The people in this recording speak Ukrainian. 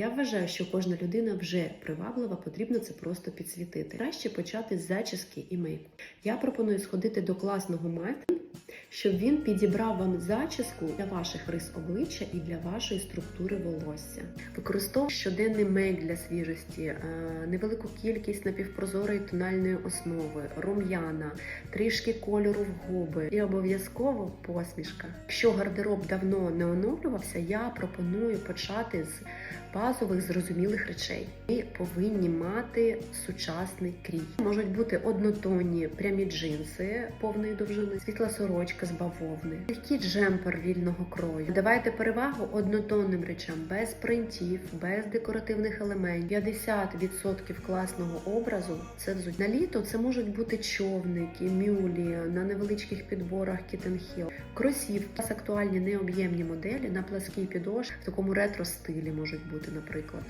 Я вважаю, що кожна людина вже приваблива, потрібно це просто підсвітити. Краще почати з зачіски і мейку. Я пропоную сходити до класного майстра, щоб він підібрав вам зачіску для ваших рис обличчя і для вашої структури волосся. Використовуйте щоденний мейк для свіжості, е, невелику кількість напівпрозорої тональної основи, рум'яна, трішки кольору в губи і обов'язково посмішка. Якщо гардероб давно не оновлювався, я пропоную почати з базових зрозумілих речей. Ви повинні мати сучасний крій. Можуть бути однотонні прямі джинси повної довжини, світла сорочка з бавовни, легкий джемпер вільного крою. Давайте перевагу однотонним речам без принтів, без декоративних елементів. 50% класного образу це взуття. На літо це можуть бути човники, мюлі на невеличких підборах кітенхіл, кросівки. Актуальні необ'ємні моделі на пласкій підошві в такому ретро стилі можуть бути, наприклад.